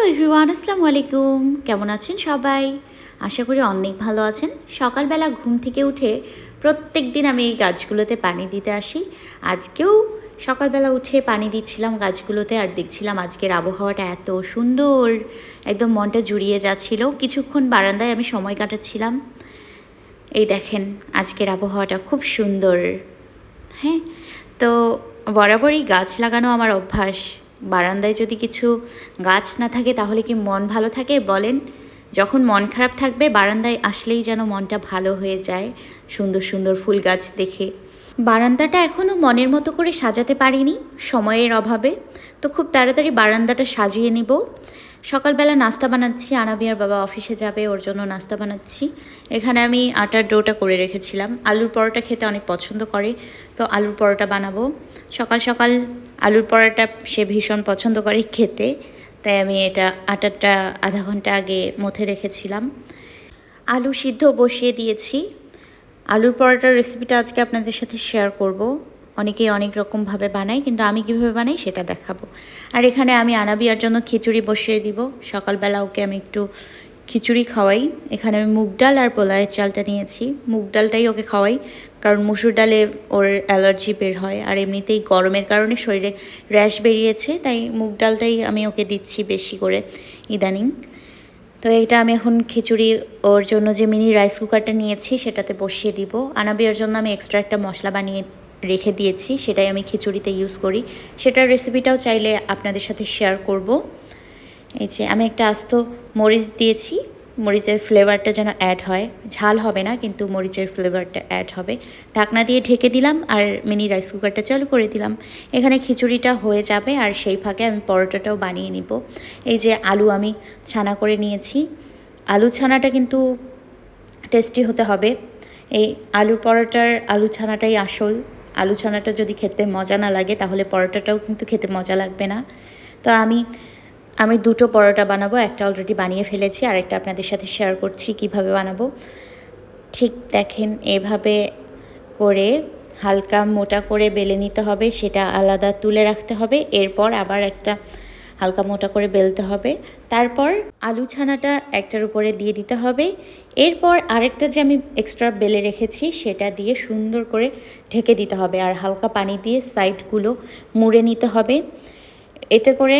Hello everyone আসসালামু আলাইকুম কেমন আছেন সবাই? আশা করি অনেক ভালো আছেন। সকালবেলা ঘুম থেকে উঠে প্রত্যেক দিন আমি এই গাছগুলোতে পানি দিতে আসি। আজকেও সকালবেলা উঠে পানি দিচ্ছিলাম গাছগুলোতে আর দেখছিলাম আজকের আবহাওয়াটা এত সুন্দর। একদম মনটা জুড়িয়ে যাচ্ছিল। কিছুক্ষণ বারান্দায় আমি সময় কাটাচ্ছিলাম। এই দেখেন, আজকের আবহাওয়াটা খুব সুন্দর। হ্যাঁ তো বরাবরই গাছ লাগানো আমার অভ্যাস। বারান্দায় যদি কিছু গাছ না থাকে তাহলে কি মন ভালো থাকে? বলেন। যখন মন খারাপ থাকবে, বারান্দায় আসলেই যেন মনটা ভালো হয়ে যায় সুন্দর সুন্দর ফুল গাছ দেখে। বারান্দাটা এখনও মনের মতো করে সাজাতে পারিনি, সময়ের অভাবে। তো খুব তাড়াতাড়ি বারান্দাটা সাজিয়ে নিব। সকালবেলা নাস্তা বানাচ্ছি, আনাবিয়ার বাবা অফিসে যাবে, ওর জন্য নাস্তা বানাচ্ছি। এখানে আমি আটার ডোটা করে রেখেছিলাম। আলুর পরোটা খেতে অনেক পছন্দ করে, তো আলুর পরোটা বানাবো। সকাল সকাল আলুর পরোটা সে ভীষণ পছন্দ করে খেতে, তাই আমি এটা আটারটা আধা ঘণ্টা আগে মথে রেখেছিলাম। আলু সিদ্ধ বসিয়ে দিয়েছি। আলুর পরোটার রেসিপিটা আজকে আপনাদের সাথে শেয়ার করব। অনেকেই অনেক রকমভাবে বানায়, কিন্তু আমি কীভাবে বানাই সেটা দেখাবো। আর এখানে আমি আনাবিয়ার জন্য খিচুড়ি বসিয়ে দিব। সকালবেলা ওকে আমি একটু খিচুড়ি খাওয়াই। এখানে আমি মুগ ডাল আর পোলায়ের চালটা নিয়েছি। মুগ ডালটাই ওকে খাওয়াই, কারণ মুসুর ডালে ওর অ্যালার্জি বের হয়। আর এমনিতেই গরমের কারণে শরীরে র্যাশ বেরিয়েছে, তাই মুগ ডালটাই আমি ওকে দিচ্ছি বেশি করে ইদানিং। তো এটা আমি এখন খিচুড়ি ওর জন্য যে মিনি রাইস কুকারটা নিয়েছি, সেটাতে বসিয়ে দিব। আনাবিয়ার জন্য আমি এক্সট্রা একটা মশলা বানিয়ে রেখে দিয়েছি, সেটাই আমি খিচুড়িতে ইউজ করি। সেটার রেসিপিটাও চাইলে আপনাদের সাথে শেয়ার করব। এই যে আমি একটা আস্ত মরিচ দিয়েছি মরিচের ফ্লেভারটা যেন অ্যাড হয়। ঝাল হবে না, কিন্তু মরিচের ফ্লেভারটা অ্যাড হবে। ঢাকনা দিয়ে ঢেকে দিলাম আর মিনি রাইস কুকারটা চালু করে দিলাম। এখানে খিচুড়িটা হয়ে যাবে আর সেই ফাঁকে আমি পরোটাটাও বানিয়ে নিব। এই যে আলু আমি ছানা করে নিয়েছি। আলু ছানাটা কিন্তু টেস্টি হতে হবে। এই আলু পরোটার আলু ছানাটাই আসল। আলু ছানাটা যদি খেতে মজা না লাগে, তাহলে পরোটাটাও কিন্তু খেতে মজা লাগবে না। তো আমি আমি দুটো পরোটা বানাবো, একটা অলরেডি বানিয়ে ফেলেছি আর একটা আপনাদের সাথে শেয়ার করছি কীভাবে বানাবো। ঠিক দেখেন, এভাবে করে হালকা মোটা করে বেলে নিতে হবে, সেটা আলাদা তুলে রাখতে হবে, এরপর আবার একটা হালকা মোটা করে বেলতে হবে। তারপর আলু ছানাটা একটার উপরে দিয়ে দিতে হবে, এরপর আরেকটা যে আমি এক্সট্রা বেলে রেখেছি, সেটা দিয়ে সুন্দর করে ঢেকে দিতে হবে, আর হালকা পানি দিয়ে সাইডগুলো মুড়ে নিতে হবে। এতে করে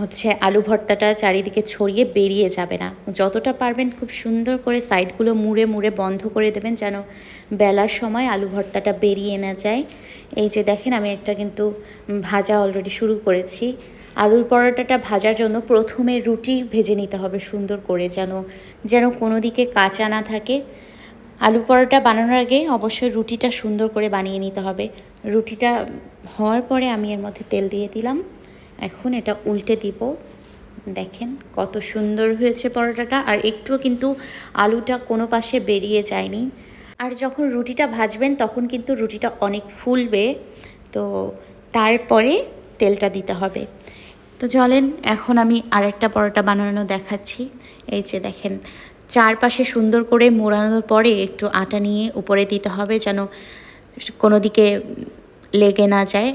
হচ্ছে আলু ভর্তাটা চারিদিকে ছড়িয়ে বেরিয়ে যাবে না। যতটা পারবেন খুব সুন্দর করে সাইডগুলো মুড়ে মুড়ে বন্ধ করে দেবেন যেন বেলার সময় আলু ভর্তাটা বেরিয়ে না যায়। এই যে দেখেন আমি একটা কিন্তু ভাজা অলরেডি শুরু করেছি। আলুর পরোটাটা ভাজার জন্য প্রথমে রুটি ভেজে নিতে হবে সুন্দর করে যেন যেন কোনো দিকে কাঁচা না থাকে। আলু পরোটা বানানোর আগে অবশ্যই রুটিটা সুন্দর করে বানিয়ে নিতে হবে। রুটিটা হওয়ার পরে আমি এর মধ্যে তেল দিয়ে দিলাম। এখন এটা উল্টে দিব। দেখেন কত সুন্দর হয়েছে পরোটাটা। আর একটুও কিন্তু আলুটা কোনো পাশে বেরিয়ে যায়নি। আর যখন রুটিটা ভাজবেন তখন কিন্তু রুটিটা অনেক ফুলবে। তো তারপরে তেলটা দিতে হবে। তো চলেন, এখন আমি আরেকটা পরোটা বানানো দেখাচ্ছি। এই যে দেখেন, চারপাশে সুন্দর করে মোড়ানোর পরে একটু আটা নিয়ে উপরে দিতে হবে যেন কোনো দিকে লেগে না যায়।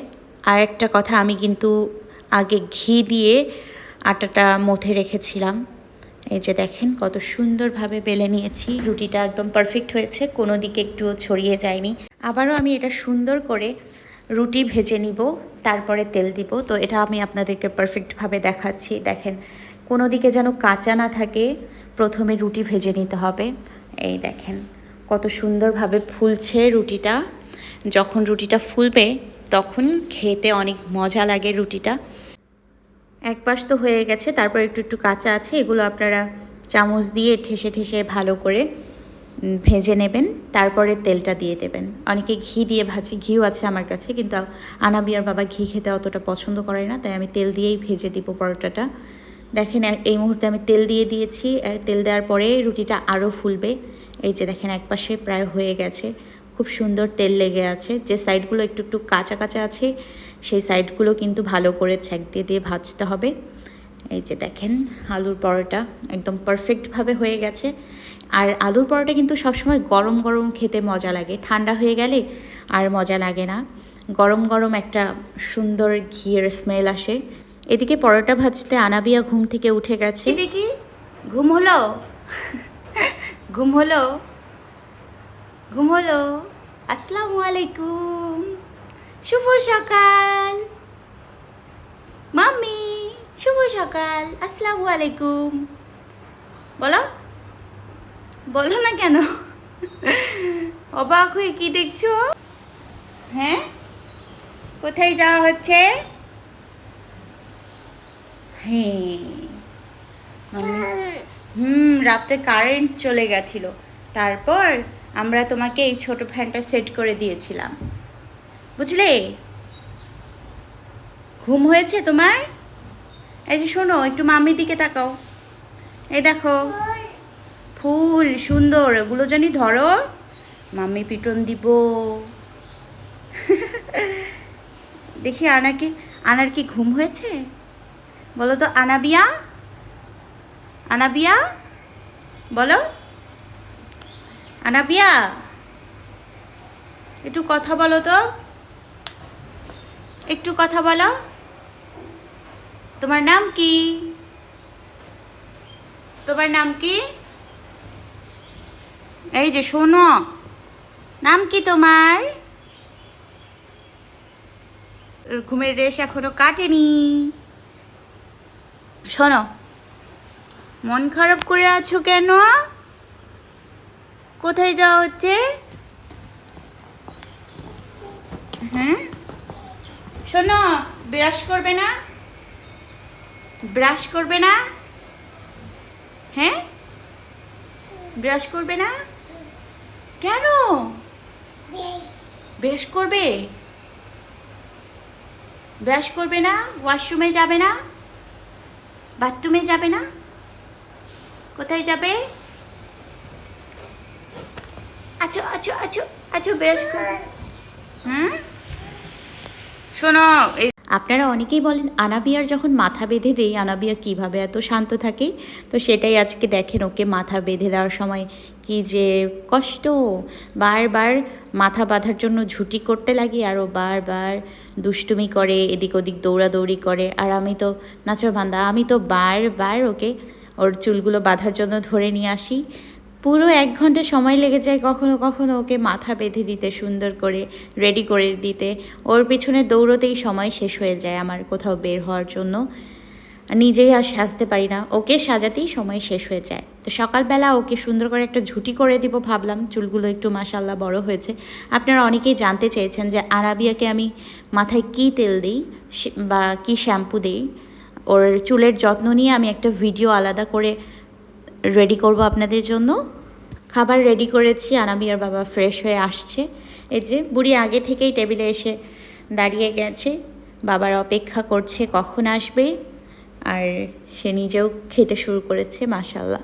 আর একটা কথা, আমি কিন্তু আগে ঘি দিয়ে আটাটা মথে রেখেছিলাম। এই যে দেখেন কত সুন্দরভাবে বেলে নিয়েছি। রুটিটা একদম পারফেক্ট হয়েছে, কোনো দিকে একটুও ছড়িয়ে যায়নি। আবারও আমি এটা সুন্দর করে রুটি ভেজে নিব, তারপরে তেল দিব। তো এটা আমি আপনাদেরকে পারফেক্টভাবে দেখাচ্ছি। দেখেন, কোনো দিকে যেন কাঁচা না থাকে, প্রথমে রুটি ভেজে নিতে হবে। এই দেখেন, কত সুন্দরভাবে ফুলছে রুটিটা। যখন রুটিটা ফুলবে তখন খেতে অনেক মজা লাগে রুটিটা। এক পাশ তো হয়ে গেছে, তারপর একটু একটু কাঁচা আছে, এগুলো আপনারা চামচ দিয়ে ঠেসে ঠেসে ভালো করে ভেজে নেবেন, তারপরে তেলটা দিয়ে দেবেন। অনেকে ঘি দিয়ে ভাজি, ঘিও আছে আমার কাছে, কিন্তু আনাবিয়ার বাবা ঘি খেতে অতটা পছন্দ করে না, তাই আমি তেল দিয়েই ভেজে দিব পরোটাটা। দেখেন এই মুহূর্তে আমি তেল দিয়ে দিয়েছি তেল দেওয়ার পরে রুটিটা আরও ফুলবে। এই যে দেখেন, এক পাশে প্রায় হয়ে গেছে। খুব সুন্দর তেল লেগে আছে। যে সাইডগুলো একটু একটু কাঁচা কাঁচা আছে, সেই সাইডগুলো কিন্তু ভালো করে ছ্যাক দিয়ে দিয়ে ভাজতে হবে। এই যে দেখেন, আলুর পরোটা একদম পারফেক্টভাবে হয়ে গেছে। আর আলুর পরোটা কিন্তু সবসময় গরম গরম খেতে মজা লাগে। ঠান্ডা হয়ে গেলে আর মজা লাগে না। গরম গরম একটা সুন্দর ঘিয়ের স্মেল আসে। এদিকে পরোটা ভাজতে আনাবিয়া ঘুম থেকে উঠে গেছে। দেখি ঘুম হলো? ঘুম হলো? ঘুম হলো আসসালামু আলাইকুম। শুভ সকাল। মাম্মি শুভ সকাল। আসসালামু আলাইকুম। বলো। বলো না কেন? অবাক হয়ে কি দেখছ? হ্যাঁ? কোথায় যাওয়া হচ্ছে? হ্যাঁ। মাম্মি- হুম রাতে কারেন্ট চলে গেছিল। তারপর? আমরা তোমাকে এই ছোট ফ্যানটা সেট করে দিয়েছিলাম। বুঝলে? ঘুম হয়েছে তোমার? এই যে শোনো, একটু মাম্মির দিকে তাকাও। এই দেখো, ফুল সুন্দর ওগুলো জানি ধরো মাম্মি পিটন দিব। দেখি আনা কি, আনার কি ঘুম হয়েছে? বলো তো আনাবিয়া আনাবিয়া বলো। আনাবিয়া, একটু কথা বলো তো। একটু কথা বলো। তোমার নাম কি? তোমার নাম কি? এই যে শোনো, নাম কি তোমার? ঘুমের রেশ এখনও কাটেনি। শোনো, মন খারাপ করে আছো কেন? কোথায় যাওয়া হচ্ছে? হ্যাঁ? শোনো ব্রাশ করবে না? ব্রাশ করবে না? হ্যাঁ? ব্রাশ করবে না? কেন? ব্রাশ করবে? ব্রাশ করবে না? ওয়াশরুমে যাবে না? বাথরুমে যাবে না? কোথায় যাবে? আছো আছো আছো আছো বেশ। করে হ্যাঁ? শোনো আপনারা অনেকেই বলেন, আনাবিয়ার যখন মাথা বেঁধে দেই, আনাবিয়া কীভাবে এত শান্ত থাকে? তো সেটাই আজকে দেখেন ওকে মাথা বেঁধে দেওয়ার সময় কি যে কষ্ট। বারবার মাথা বাঁধার জন্য ঝুটি করতে লাগি আরও বারবার দুষ্টুমি করে, এদিক ওদিক দৌড়াদৌড়ি করে। আর আমি তো নাচর বান্দা, আমি তো বারবার ওকে ওর চুলগুলো বাঁধার জন্য ধরে নিয়ে আসি। পুরো এক ঘণ্টা সময় লেগে যায় কখনো কখনো ওকে মাথা বেঁধে দিতে, সুন্দর করে রেডি করে দিতে। ওর পিছনে দৌড়তেই সময় শেষ হয়ে যায় আমার কোথাও বের হওয়ার জন্য। নিজেই আর সাজতে পারি না। ওকে সাজাতেই সময় শেষ হয়ে যায়। তো সকালবেলা ওকে সুন্দর করে একটা ঝুটি করে দিব ভাবলাম, চুলগুলো একটু মাসাল্লাহ বড় হয়েছে। আপনারা অনেকেই জানতে চেয়েছেন যে আরাবিয়াকে আমি মাথায় কী তেল দিই বা কী শ্যাম্পু দিই? ওর চুলের যত্ন নিয়ে আমি একটা ভিডিও আলাদা করে রেডি করব আপনাদের জন্য। খাবার রেডি করেছি আনামিয়ার বাবা ফ্রেশ হয়ে আসছে। এই যে, বুড়ি আগে থেকেই টেবিলে এসে দাঁড়িয়ে গেছে। বাবার অপেক্ষা করছে কখন আসবে, আর সে নিজেও খেতে শুরু করেছে মাশাল্লাহ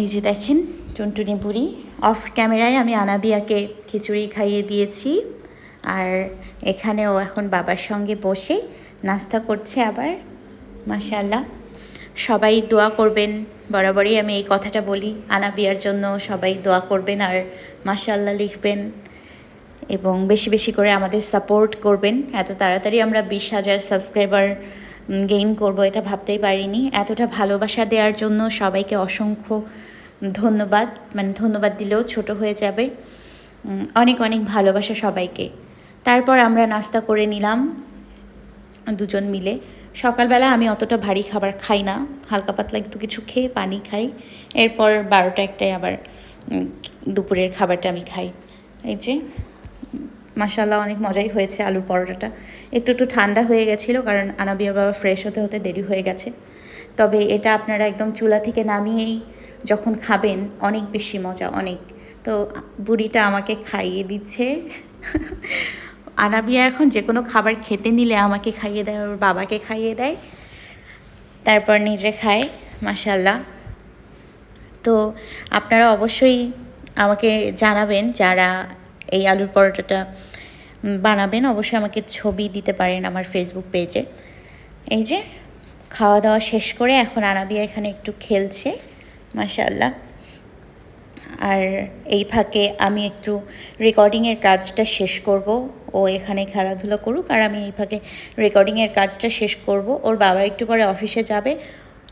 এই যে দেখেন, টুনটুনি বুড়ি অফ ক্যামেরায় আমি আনাবিয়াকে খিচুড়ি খাইয়ে দিয়েছি। আর এখানেও এখন বাবার সঙ্গে বসে নাস্তা করছে আবার মাশাল্লাহ সবাই দোয়া করবেন। বরাবরই আমি এই কথাটা বলি। আনা বিয়ার জন্য সবাই দোয়া করবেন আর মাশাল্লাহ লিখবেন এবং বেশি বেশি করে আমাদের সাপোর্ট করবেন। এত তাড়াতাড়ি আমরা বিশ হাজার সাবস্ক্রাইবার গেইন করব এটা ভাবতেই পারিনি। এতটা ভালোবাসা দেওয়ার জন্য সবাইকে অসংখ্য ধন্যবাদ। মানে ধন্যবাদ দিলেও ছোট হয়ে যাবে। অনেক অনেক ভালোবাসা সবাইকে। তারপর আমরা নাস্তা করে নিলাম দুজন মিলে। সকালবেলা আমি অতটা ভারী খাবার খাই না, হালকা পাতলা একটু কিছু খেয়ে পানি খাই। এরপর বারোটা একটায় আবার দুপুরের খাবারটা আমি খাই। এই যে মাসাল্লাহ অনেক মজাই হয়েছে আলুর পরোটাটা। একটু একটু ঠান্ডা হয়ে গেছিল কারণ আনাবিয়ার বাবা ফ্রেশ হতে হতে দেরি হয়ে গেছে। তবে এটা আপনারা একদম চুলা থেকে নামিয়েই যখন খাবেন, অনেক বেশি মজা, অনেক। তো বুড়িটা আমাকে খাইয়ে দিচ্ছে। আনাবিয়া এখন যে কোনো খাবার খেতে নিলে আমাকে খাইয়ে দেয়, ওর বাবাকে খাইয়ে দেয়। তারপর নিজে খায় মাসাল্লাহ তো আপনারা অবশ্যই আমাকে জানাবেন যারা এই আলুর পরোটাটা বানাবেন। অবশ্যই আমাকে ছবি দিতে পারেন আমার ফেসবুক পেজে এই যে, খাওয়া দাওয়া শেষ করে এখন আনাবিয়া এখানে একটু খেলছে মাশাল্লাহ আর এই ফাঁকে আমি একটু রেকর্ডিংয়ের কাজটা শেষ করব। ও এখানে খেলাধুলা করুক আর আমি এই ফাঁকে রেকর্ডিংয়ের কাজটা শেষ করব। ওর বাবা একটু পরে অফিসে যাবে।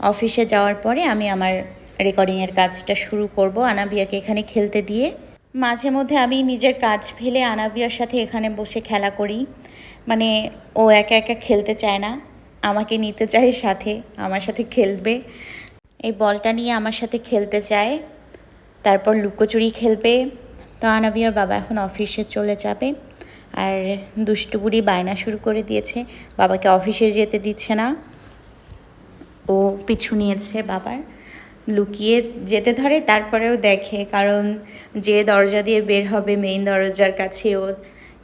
অফিসে যাওয়ার পরে আমি আমার রেকর্ডিংয়ের কাজটা শুরু করব আনাবিয়াকে এখানে খেলতে দিয়ে। মাঝে মধ্যে আমি নিজের কাজ ফেলে আনাবিয়ার সাথে এখানে বসে খেলা করি। মানে ও একা একা খেলতে চায় না। আমাকে নিতে চায় সাথে, আমার সাথে খেলবে। এই বলটা নিয়ে আমার সাথে খেলতে চায়। তারপর লুকোচুরি খেলবে। তো আনাবিয়ার বাবা এখন অফিসে চলে যাবে। আর দুষ্টু বুড়ি বায়না শুরু করে দিয়েছে। বাবাকে অফিসে যেতে দিচ্ছে না। ও পিছু নিয়েছে বাবার। লুকিয়ে যেতে ধরে, তারপরেও দেখে। কারণ যে দরজা দিয়ে বের হবে মেইন দরজার কাছে ও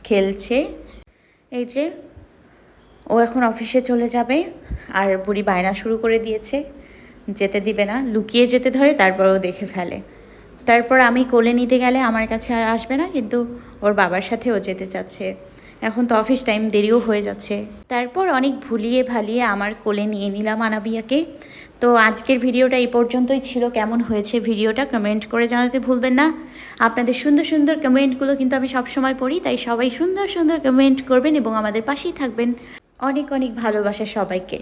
খেলছে। এই যে, ও এখন অফিসে চলে যাবে। আর বুড়ি বায়না শুরু করে দিয়েছে। যেতে দিবে না। লুকিয়ে যেতে ধরে, তারপর ও দেখে ফেলে। তারপর আমি কোলে নিতে গেলে আমার কাছে আর আসবে না, কিন্তু ওর বাবার সাথে ও যেতে চাচ্ছে। এখন তো অফিস টাইম দেরিও হয়ে যাচ্ছে। তারপর অনেক ভুলিয়ে ভালিয়ে আমার কোলে নিয়ে নিলাম আনাবিয়াকে। তো আজকের ভিডিওটা এই পর্যন্তই ছিল। কেমন হয়েছে ভিডিওটা কমেন্ট করে জানাতে ভুলবেন না। আপনাদের সুন্দর সুন্দর কমেন্টগুলো কিন্তু আমি সবসময় পড়ি, তাই সবাই সুন্দর সুন্দর কমেন্ট করবেন এবং আমাদের পাশেই থাকবেন। অনেক অনেক ভালোবাসা সবাইকে।